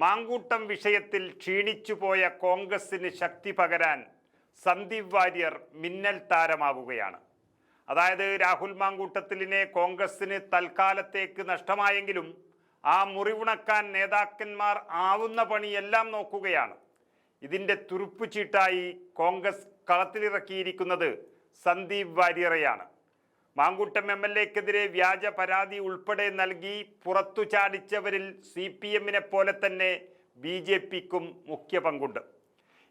മാങ്കൂട്ടം വിഷയത്തിൽ ക്ഷീണിച്ചുപോയ കോൺഗ്രസിന് ശക്തി പകരാൻ സന്ദീപ് വാര്യർ മിന്നൽ താരമാവുകയാണ്. അതായത് രാഹുൽ മാങ്കൂട്ടത്തിലിനെ കോൺഗ്രസിന് തൽക്കാലത്തേക്ക് നഷ്ടമായെങ്കിലും ആ മുറിവുണക്കാൻ നേതാക്കന്മാർ ആവുന്ന പണിയെല്ലാം നോക്കുകയാണ്. ഇതിന്റെ തുറുപ്പുചീട്ടായി കോൺഗ്രസ് കളത്തിലിറക്കിയിരിക്കുന്നത് സന്ദീപ് വാര്യറെയാണ്. മാങ്കൂട്ടം എം എൽ എക്കെതിരെ വ്യാജ പരാതി ഉൾപ്പെടെ നൽകി പുറത്തു ചാടിച്ചവരിൽ സി പി എമ്മിനെ പോലെ തന്നെ ബി ജെ പിക്കും മുഖ്യ പങ്കുണ്ട്.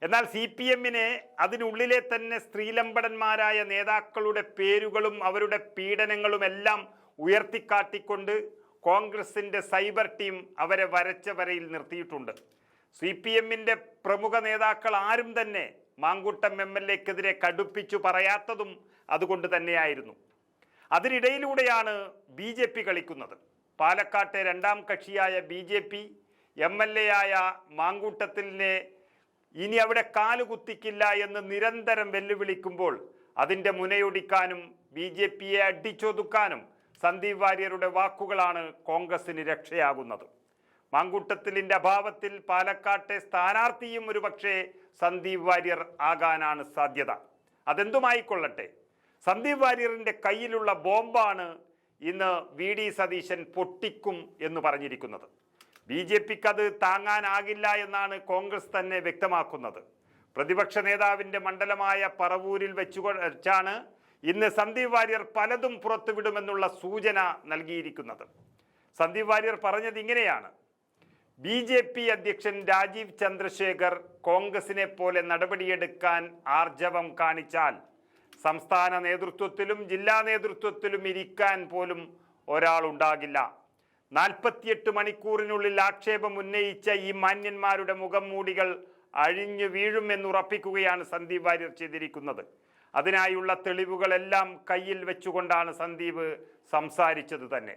എന്നാൽ സി പി എമ്മിനെ അതിനുള്ളിലെ തന്നെ സ്ത്രീലമ്പടന്മാരായ നേതാക്കളുടെ പേരുകളും അവരുടെ പീഡനങ്ങളും എല്ലാം ഉയർത്തിക്കാട്ടിക്കൊണ്ട് കോൺഗ്രസിന്റെ സൈബർ ടീം അവരെ വരച്ച വരയിൽ നിർത്തിയിട്ടുണ്ട്. സി പി എമ്മിന്റെ പ്രമുഖ നേതാക്കൾ ആരും തന്നെ മാങ്കൂട്ടം എം എൽ എക്കെതിരെ കടുപ്പിച്ചു പറയാത്തതും അതുകൊണ്ട് തന്നെയായിരുന്നു. അതിനിടയിലൂടെയാണ് ബി ജെ പി കളിക്കുന്നത്. പാലക്കാട്ടെ രണ്ടാം കക്ഷിയായ B J P M L A ആയ മാങ്കൂട്ടത്തിലിനെ ഇനി അവിടെ കാലുകുത്തിക്കില്ല എന്ന് നിരന്തരം വെല്ലുവിളിക്കുമ്പോൾ അതിന്റെ മുനയൊടിക്കാനും ബി ജെ പിയെ അടിച്ചൊതുക്കാനും സന്ദീപ് വാര്യരുടെ വാക്കുകളാണ് കോൺഗ്രസിന് രക്ഷയാകുന്നത്. മാങ്കൂട്ടത്തിലിന്റെ അഭാവത്തിൽ പാലക്കാട്ടെ സ്ഥാനാർത്ഥിയും ഒരുപക്ഷെ സന്ദീപ് വാര്യർ ആകാനാണ് സാധ്യത. അതെന്തുമായിക്കൊള്ളട്ടെ? സന്ദീപ് വാര്യറിന്റെ കയ്യിലുള്ള ബോംബാണ് ഇന്ന് വി ഡി സതീശൻ പൊട്ടിക്കും എന്ന് പറഞ്ഞിരിക്കുന്നത്. ബി ജെ പിക്ക് അത് താങ്ങാനാകില്ല എന്നാണ് കോൺഗ്രസ് തന്നെ വ്യക്തമാക്കുന്നത്. പ്രതിപക്ഷ നേതാവിന്റെ മണ്ഡലമായ പറവൂരിൽ വെച്ചു വെച്ചാണ് ഇന്ന് സന്ദീപ് വാര്യർ പലതും പുറത്തുവിടുമെന്നുള്ള സൂചന നൽകിയിരിക്കുന്നത്. സന്ദീപ് വാര്യർ പറഞ്ഞത് ഇങ്ങനെയാണ്. ബി ജെ പി അധ്യക്ഷൻ രാജീവ് ചന്ദ്രശേഖർ കോൺഗ്രസിനെ പോലെ നടപടിയെടുക്കാൻ ആർജവം കാണിച്ചാൽ സംസ്ഥാന നേതൃത്വത്തിലും ജില്ലാ നേതൃത്വത്തിലും ഇരിക്കാൻ പോലും ഒരാളുണ്ടാകില്ല. നാൽപ്പത്തിയെട്ട് മണിക്കൂറിനുള്ളിൽ ആക്ഷേപം ഉന്നയിച്ച ഈ മാന്യന്മാരുടെ മുഖം മൂടികൾ അഴിഞ്ഞു വീഴുമെന്നുറപ്പിക്കുകയാണ് സന്ദീപ് വാര്യർ ചെയ്തിരിക്കുന്നത്. അതിനായുള്ള തെളിവുകളെല്ലാം കയ്യിൽ വെച്ചുകൊണ്ടാണ് സന്ദീപ് സംസാരിച്ചത് തന്നെ.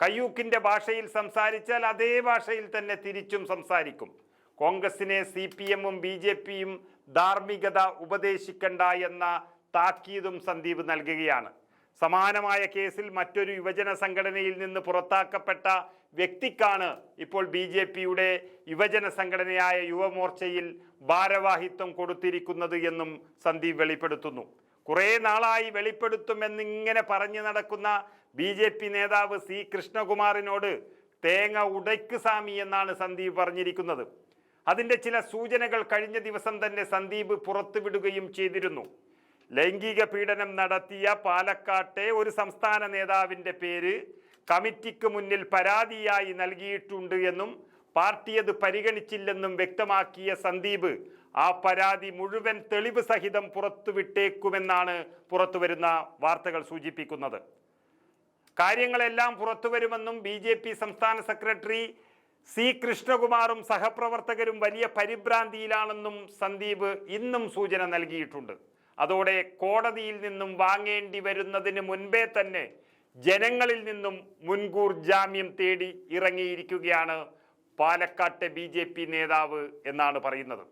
കയ്യൂക്കിന്റെ ഭാഷയിൽ സംസാരിച്ചാൽ അതേ ഭാഷയിൽ തന്നെ തിരിച്ചും സംസാരിക്കും. കോൺഗ്രസിനെ സി പി എമ്മും ബി ജെ പിയും ധാർമ്മികത ഉപദേശിക്കണ്ട എന്ന താക്കീതും സന്ദീപ് നൽകുകയാണ്. സമാനമായ കേസിൽ മറ്റൊരു യുവജന സംഘടനയിൽ നിന്ന് പുറത്താക്കപ്പെട്ട വ്യക്തിക്കാണ് ഇപ്പോൾ ബി ജെ പിയുടെ യുവജന സംഘടനയായ യുവമോർച്ചയിൽ ഭാരവാഹിത്വം കൊടുത്തിരിക്കുന്നത് എന്നും സന്ദീപ് വെളിപ്പെടുത്തുന്നു. കുറേ നാളായി വെളിപ്പെടുത്തുമെന്നിങ്ങനെ പറഞ്ഞു നടക്കുന്ന ബി ജെ പി നേതാവ് സി കൃഷ്ണകുമാറിനോട് തേങ്ങ ഉടയ്ക്ക് സാമി എന്നാണ് സന്ദീപ് പറഞ്ഞിരിക്കുന്നത്. അതിന്റെ ചില സൂചനകൾ കഴിഞ്ഞ ദിവസം തന്നെ സന്ദീപ് പുറത്തുവിടുകയും ചെയ്തിരുന്നു. ലൈംഗിക പീഡനം നടത്തിയ പാലക്കാട്ടെ ഒരു സംസ്ഥാന നേതാവിന്റെ പേര് കമ്മിറ്റിക്ക് മുന്നിൽ പരാതിയായി നൽകിയിട്ടുണ്ട് എന്നും പാർട്ടി അത് പരിഗണിച്ചില്ലെന്നും വ്യക്തമാക്കിയ സന്ദീപ് ആ പരാതി മുഴുവൻ തെളിവ് സഹിതം പുറത്തുവിട്ടേക്കുമെന്നാണ് പുറത്തുവരുന്ന വാർത്തകൾ സൂചിപ്പിക്കുന്നത്. കാര്യങ്ങളെല്ലാം പുറത്തുവരുമെന്നും ബി ജെ പി സംസ്ഥാന സെക്രട്ടറി സി കൃഷ്ണകുമാറും സഹപ്രവർത്തകരും വലിയ പരിഭ്രാന്തിയിലാണെന്നും സന്ദീപ് ഇന്നും സൂചന നൽകിയിട്ടുണ്ട്. അതോടെ കോടതിയിൽ നിന്നും വാങ്ങേണ്ടി വരുന്നതിന് മുൻപേ തന്നെ ജനങ്ങളിൽ നിന്നും മുൻകൂർ ജാമ്യം തേടി ഇറങ്ങിയിരിക്കുകയാണ് പാലക്കാട്ടെ ബി ജെ പി നേതാവ് എന്നാണ് പറയുന്നത്.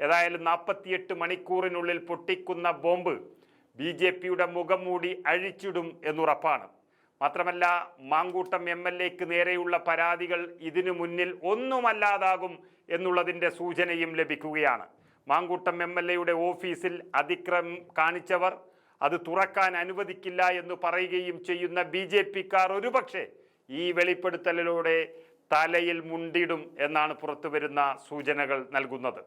ഏതായാലും നാൽപ്പത്തിയെട്ട് മണിക്കൂറിനുള്ളിൽ പൊട്ടിക്കുന്ന ബോംബ് ബി ജെ പിയുടെ മുഖം മൂടി അഴിച്ചിടും എന്നുറപ്പാണ്. മാത്രമല്ല മാങ്കൂട്ടം എം എൽ എക്ക് നേരെയുള്ള പരാതികൾ ഇതിനു മുന്നിൽ ഒന്നുമല്ലാതാകും എന്നുള്ളതിന്റെ സൂചനയും ലഭിക്കുകയാണ്. മാങ്കൂട്ടം എം എൽ എയുടെ ഓഫീസിൽ അതിക്രമം കാണിച്ചവർ അത് തുറക്കാൻ അനുവദിക്കില്ല എന്ന് പറയുകയും ചെയ്യുന്ന ബി ജെ പിക്കാർ ഒരുപക്ഷെ ഈ വെളിപ്പെടുത്തലിലൂടെ തലയിൽ മുണ്ടിടും എന്നാണ് പുറത്തുവരുന്ന സൂചനകൾ നൽകുന്നത്.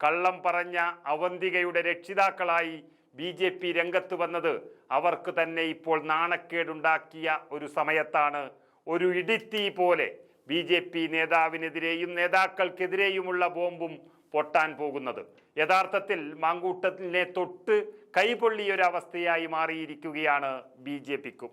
കള്ളം പറഞ്ഞ അവന്തികയുടെ രക്ഷിതാക്കളായി ബി ജെ പി രംഗത്ത് വന്നത് അവർക്ക് തന്നെ ഇപ്പോൾ നാണക്കേടുണ്ടാക്കിയ ഒരു സമയത്താണ്. ഒരു ഇടിത്തീ പോലെ ബി ജെ പി നേതാവിനെതിരെയും നേതാക്കൾക്കെതിരെയുമുള്ള ബോംബും പൊട്ടാൻ പോകുന്നത്. യഥാർത്ഥത്തിൽ മാങ്കൂട്ടത്തിനെ തൊട്ട് കൈപൊള്ളിയൊരവസ്ഥയായി മാറിയിരിക്കുകയാണ് ബി ജെ പിക്കും.